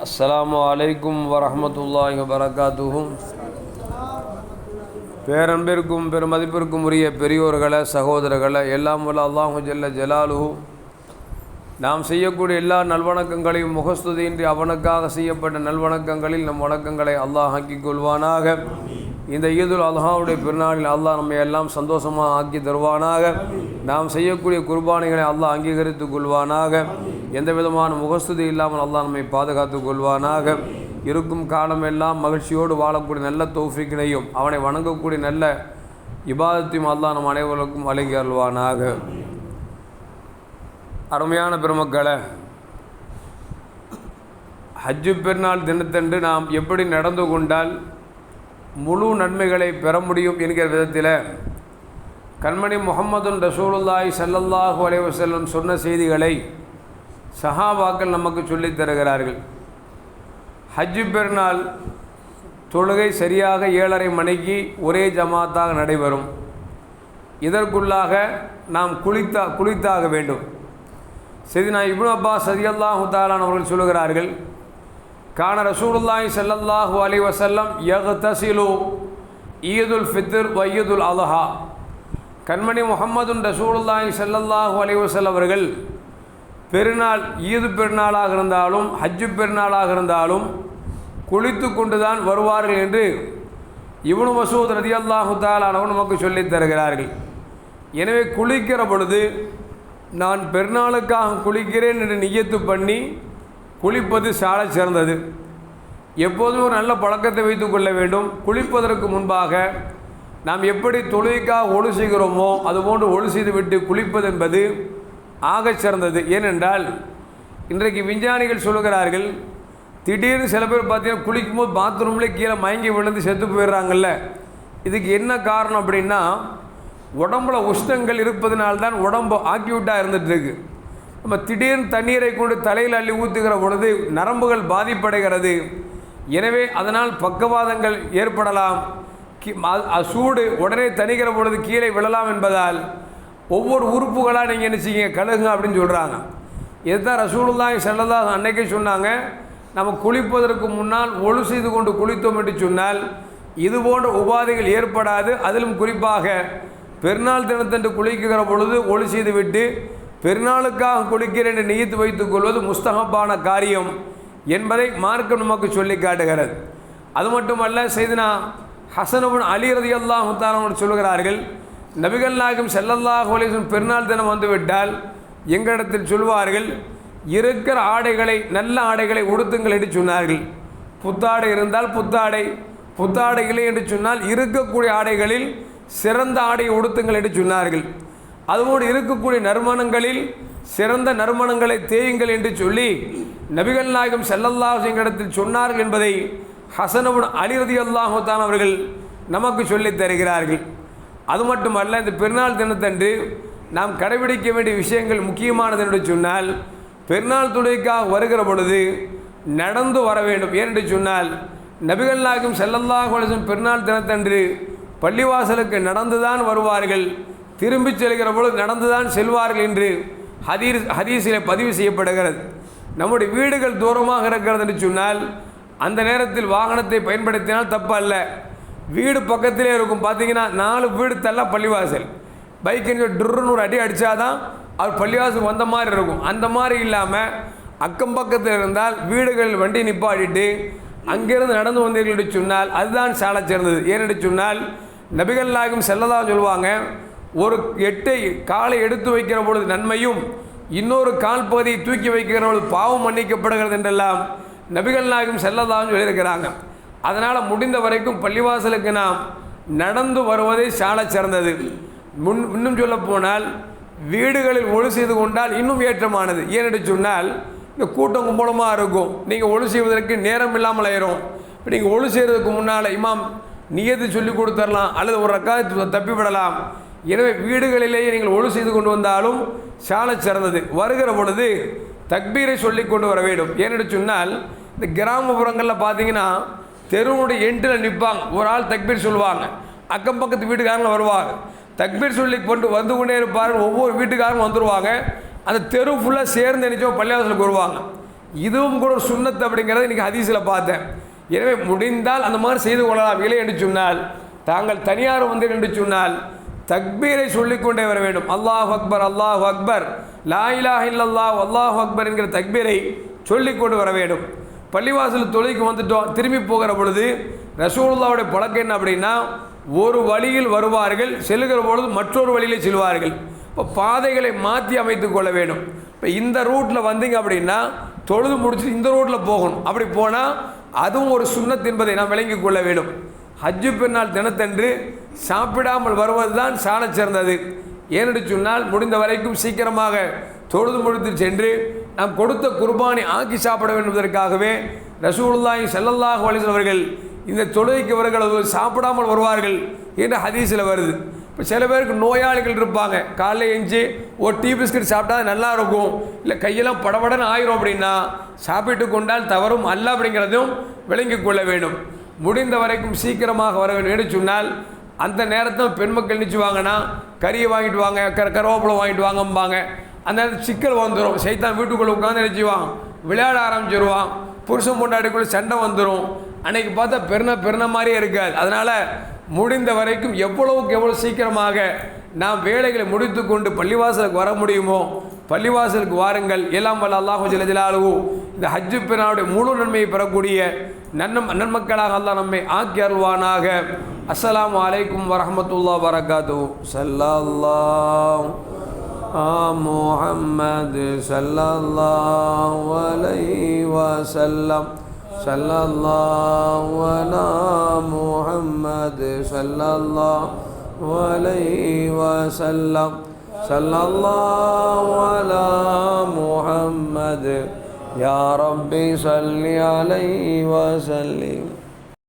அஸ்ஸலாமு வலைக்கும் வரஹ்மத்துல்லாஹி வரகாத்துகும் பேரன்பிற்கும் பெருமதிப்பிற்கும் உரிய பெரியோர்களை சகோதரர்களை எல்லாம் வல்ல அல்லாஹு ஜல்ல ஜலாலுஹு. நாம் செய்யக்கூடிய எல்லா நல்வணக்கங்களையும் முகஸ்துதியின்றி அவனுக்காக செய்யப்பட்ட நல்வணக்கங்களில் நம் வணக்கங்களை அல்லாஹ் ஆக்கிக் கொள்வானாக இந்த ஈதுல் அல்ஹாவுடைய பெருநாளில் அல்லாஹ் நம்மை எல்லாம் சந்தோஷமாக ஆக்கி தருவானாக. நாம் செய்யக்கூடிய குர்பானிகளை அல்லாஹ் அங்கீகரித்துக் கொள்வானாக. எந்த விதமான முகஸ்துதி இல்லாமல் அல்லாஹ் நம்மை பாதுகாத்துக் கொள்வானாக. இருக்கும் காலமெல்லாம் மகிழ்ச்சியோடு வாழக்கூடிய நல்ல தோஃபிக்கினையும் அவனை வணங்கக்கூடிய நல்ல இபாதத்தையும் அல்லாஹ் நம் அனைவருக்கும் வழங்கி அருள்வானாக அருமையான பெருமக்களை ஹஜ்ஜு பெருநாள் தினத்தன்று நாம் எப்படி நடந்து கொண்டால் முழு நன்மைகளை பெற முடியும் என்கிற விதத்தில் கண்மணி முகமதுன் ரசூலுல்லாய் சல்லல்லாஹு அலைவசல்லம் சொன்ன செய்திகளை சஹாபாக்கள் நமக்கு சொல்லித் தருகிறார்கள். ஹஜ்ஜு பெருநாள் தொழுகை சரியாக ஏழரை மணிக்கு ஒரே ஜமாத்தாக நடைபெறும். இதற்குள்ளாக நாம் குளித்தா குளித்தாக வேண்டும். சரி நான் இப்னு அப்பா சதியல்லாஹு தாலான் அவர்கள் சொல்லுகிறார்கள் கான ரசூலுல்லாய் செல்லல்லாஹு அலி வசல்லம் யகு தசிலு ஈதுல் ஃபித்ர் வ அலஹா கண்மணி முகம்மதுன் ரசூலுல்லாய் செல்லல்லாஹு அலி வஸல்லம் அவர்கள் பெருநாள் ஈது பெருநாளாக இருந்தாலும் ஹஜ்ஜு பெருநாளாக இருந்தாலும் குளித்து கொண்டு தான் வருவார்கள் என்று இவனு மசூத் ரதி ரதியல்லாஹு தாலானவன் நமக்கு சொல்லித் தருகிறார்கள். எனவே குளிக்கிற பொழுது நான் பெருநாளுக்காக குளிக்கிறேன் என்று நியத்து பண்ணி குளிப்பது சால சிறந்தது. எப்போதும் ஒரு நல்ல பழக்கத்தை வைத்து கொள்ள வேண்டும். குளிப்பதற்கு முன்பாக நாம் எப்படி தொழுகைக்காக ஒழு செய்கிறோமோ அதுபோன்று ஒழு செய்துவிட்டு குளிப்பது என்பது ஆகச் சிறந்தது. ஏனென்றால் இன்றைக்கு விஞ்ஞானிகள் சொல்லுகிறார்கள் திடீர்னு சில பேர் பார்த்தீங்கன்னா குளிக்கும்போது பாத்ரூம்லேயே கீழே மயங்கி விழுந்து செத்து போயிடுறாங்கல்ல. இதுக்கு என்ன காரணம் அப்படின்னா உடம்புல உஷ்ணங்கள் இருப்பதனால்தான் உடம்பு ஆக்கிவிட்டாக இருந்துகிட்ருக்கு நம்ம திடீர்னு தண்ணீரை கொண்டு தலையில் அள்ளி ஊற்றுகிற பொழுது நரம்புகள் பாதிப்படைகிறது. எனவே அதனால் பக்கவாதங்கள் ஏற்படலாம். கி- சூடு உடனே தணிகிற பொழுது கீழே விழலாம் என்பதால் ஒவ்வொரு உறுப்புகளாக நீங்கள் என்ன செய்யுங்க கழுகுங்க அப்படின்னு சொல்கிறாங்க இதுதான் ரசூலுல்லாய் செல்லதாக அன்னைக்கே சொன்னாங்க. நம்ம குளிப்பதற்கு முன்னால் ஒழு செய்து கொண்டு குளித்தோம் என்று சொன்னால் இது போன்ற உபாதைகள் ஏற்படாது. அதிலும் குறிப்பாக பெருநாள் தினத்தன்று குளிக்கிற பொழுது ஒழு செய்து விட்டு பெருநாளுக்காக குளிக்கிறேன் என்று நியத்து வைத்துக் கொள்வது முஸ்தகப்பான காரியம் என்பதை மார்க்கம் நமக்கு சொல்லி காட்டுகிறது. அது மட்டுமல்ல செய்தினா ஹசனபுன் அலி ரதி அல்லாஹு சொல்லுகிறார்கள் நபிகள் நாயகம் ஸல்லல்லாஹு அலைஹி பெருநாள் தினம் வந்துவிட்டால் எங்களிடத்தில் சொல்வார்கள் இருக்கிற ஆடைகளை நல்ல ஆடைகளை உடுத்துங்கள் என்று சொன்னார்கள். புத்தாடை இருந்தால் புத்தாடை புத்தாடை இல்லை என்று சொன்னால் இருக்கக்கூடிய ஆடைகளில் சிறந்த ஆடையை உடுத்துங்கள் என்று சொன்னார்கள். அதுவோடு இருக்கக்கூடிய நறுமணங்களில் சிறந்த நறுமணங்களை தேயுங்கள் என்று சொல்லி நபிகள் நாயகம் ஸல்லல்லாஹு எங்களிடத்தில் சொன்னார்கள் என்பதை ஹசனபுன் அலிரதி அல்லாஹுத்தான் அவர்கள் நமக்கு சொல்லித் தருகிறார்கள். அது மட்டுமல்ல இந்த பெருநாள் தினத்தன்று நாம் கடைபிடிக்க வேண்டிய விஷயங்கள் முக்கியமானது என்று சொன்னால் பெருநாள் துணைக்காக வருகிற பொழுது நடந்து வர வேண்டும். ஏனென்று சொன்னால் நபிகள் நாயகம் செல்லல்லா அலைஹி பெருநாள் தினத்தன்று பள்ளிவாசலுக்கு நடந்துதான் வருவார்கள். திரும்பிச் செல்கிற பொழுது நடந்துதான் செல்வார்கள் என்று ஹதீர் ஹதீஸில் பதிவு செய்யப்படுகிறது. நம்முடைய வீடுகள் தூரமாக இருக்கிறது என்று சொன்னால் அந்த நேரத்தில் வாகனத்தை பயன்படுத்தினால் தப்பு அல்ல வீடு பக்கத்திலே இருக்கும் பார்த்தீங்கன்னா நாலு வீடு தள்ள பள்ளிவாசல். பைக்கு ட்ருன்னு ஒரு அடி அடித்தாதான் அவர் பள்ளிவாசல் வந்த மாதிரி இருக்கும். அந்த மாதிரி இல்லாமல் அக்கம் பக்கத்தில் இருந்தால் வீடுகளில் வண்டி நிப்பாடிட்டு அங்கிருந்து நடந்து வந்தீர்கள் என்று சொன்னால் அதுதான் சாலை சேர்ந்தது ஏனென்று சொன்னால் நபிகள் நாயகம் செல்லதாக சொல்லுவாங்க ஒரு எட்டை காலை எடுத்து வைக்கிற பொழுது நன்மையும் இன்னொரு கால் பகுதியை தூக்கி வைக்கிற பொழுது பாவம் மன்னிக்கப்படுகிறது என்றெல்லாம் நபிகள் நாயகம் செல்லதாகவும் சொல்லியிருக்கிறாங்க. அதனால் முடிந்த வரைக்கும் பள்ளிவாசலுக்கு நாம் நடந்து வருவதே சால சிறந்தது. முன் இன்னும் சொல்ல போனால் வீடுகளில் ஒழு செய்து கொண்டால் இன்னும் ஏற்றமானது. ஏனென்று சொன்னால் இந்த கூட்டம் கும்பலமாக இருக்கும். நீங்கள் ஒழு செய்வதற்கு நேரம் இல்லாமல் ஆயிரும். இப்போ நீங்கள் ஒழு செய்கிறதுக்கு முன்னால் இமாம் நியத்து சொல்லி கொடுத்துடலாம் அல்லது ஒரு ரக்காயத்து தப்பி விடலாம் எனவே வீடுகளிலேயே நீங்கள் ஒழு செய்து கொண்டு வந்தாலும் சால சிறந்தது. வருகிற பொழுது தக்பீரை சொல்லி கொண்டு வர வேண்டும். ஏனென்று சொன்னால் இந்த கிராமப்புறங்களில் பார்த்தீங்கன்னா தெருவுடைய எண்டில் நிற்பாங்க ஒரு ஆள் தக்பீர் சொல்லுவாங்க. அக்கம் பக்கத்து வீட்டுக்காரங்க வருவாங்க. தக்பீர் சொல்லி கொண்டு வந்து கொண்டே இருப்பார்கள் ஒவ்வொரு வீட்டுக்காரங்க வந்துடுவாங்க அந்த தெரு ஃபுல்லாக சேர்ந்து நினைச்சோம் பள்ளிவாசலுக்கு வருவாங்க. இதுவும் கூட ஒரு சுண்ணத்து அப்படிங்கிறத இன்றைக்கி ஹதீஸில் பார்த்தேன். எனவே முடிந்தால் அந்த மாதிரி செய்து கொள்ளலாம். இல்லை என்று சொன்னால் தாங்கள் தனியார் வந்து என்று சொன்னால் தக்பீரை சொல்லிக்கொண்டே வர வேண்டும். அல்லாஹ் அக்பர் அல்லாஹ் அக்பர். லா இலாஹ இல்லல்லாஹ் அல்லாஹ் அக்பர் என்கிற தக்பீரை சொல்லிக்கொண்டு வர வேண்டும். பள்ளிவாசல் தொழிலுக்கு வந்துட்டோம். திரும்பி போகிற பொழுது ரசூலுல்லாவுடைய பழக்கம் என்ன அப்படின்னா ஒரு வழியில் வருவார்கள் செல்லுகிற பொழுது மற்றொரு வழியிலே செல்வார்கள். இப்போ பாதைகளை மாற்றி அமைத்து கொள்ள வேண்டும். இப்போ இந்த ரூட்டில் வந்தீங்க அப்படின்னா தொழுது முடிச்சுட்டு இந்த ரூட்டில் போகணும். அப்படி போனால் அதுவும் ஒரு சுண்ணத் என்பதை நாம் விளங்கிக் கொள்ள வேண்டும். ஹஜ்ஜு பெருநாள் தினத்தன்று சாப்பிடாமல் வருவது தான் சால சிறந்தது. ஏனென்று சொன்னால் முடிந்த வரைக்கும் சீக்கிரமாக தொழுது முடித்து சென்று நாம் கொடுத்த குர்பானை ஆக்கி சாப்பிட வேண்டும் என்பதற்காகவே ரசூலுல்லாஹி ஸல்லல்லாஹு அலைஹி அவர்கள் இந்த தொழுகைக்கு அவர்கள் சாப்பிடாமல் வருவார்கள் என்று ஹதீஸில் வருது. இப்போ சில பேருக்கு நோயாளிகள் இருப்பாங்க. காலைல எஞ்சி ஒரு டீ பிஸ்கட் சாப்பிட்டா நல்லா இருக்கும். இல்லை கையெல்லாம் படபடன்னு ஆயிரும் அப்படின்னா சாப்பிட்டு கொண்டால் தவறும் அல்ல அப்படிங்கிறதும் விளங்கிக் கொள்ள வேண்டும். முடிந்த வரைக்கும் சீக்கிரமாக வர வேண்டும் என்று சொன்னால் அந்த நேரத்தில் பெண் மக்கள் நிச்சுவாங்கன்னா கறியை வாங்கிட்டு வாங்க கர கருவேப்பிலை வாங்கிட்டு வாங்கம்பாங்க. அந்த நேரத்தில் சிக்கல் வந்துடும் சைத்தான் வீட்டுக்குள்ளே உட்காந்து நினச்சிவான் விளையாட ஆரம்பிச்சிருவான். புருஷன் பொண்டாட்டிக்குள்ளே சண்டை வந்துடும் அன்னைக்கு பார்த்தா பெருன பெருன மாதிரியே இருக்காது. அதனால் முடிந்த வரைக்கும் எவ்வளவுக்கு எவ்வளோ சீக்கிரமாக நாம் வேலைகளை முடித்து கொண்டு பள்ளிவாசலுக்கு வர முடியுமோ பள்ளிவாசலுக்கு வாருங்கள். எல்லாம் வல்ல அல்லாஹு ஜல்ல இந்த ஹஜ்ஜு பெருநாளுடைய முழு நன்மையை பெறக்கூடிய நன்னம் நன்மக்களாக அல்லாஹ் நம்மை ஆக்கி அருள்வானாக. அஸ்லாம் வலைக்கும் வரமத்துல்லா வரகாத்து சல்லல்லாஹ் ஆ முஹம்மது சல்லல்லாஹு அலைஹி வஸல்லம். சல்லல்லாஹு அலா முஹம்மது சல்லல்லாஹு அலைஹி வஸல்லம். முஹம்மது يا ربي صل عليه وسلم.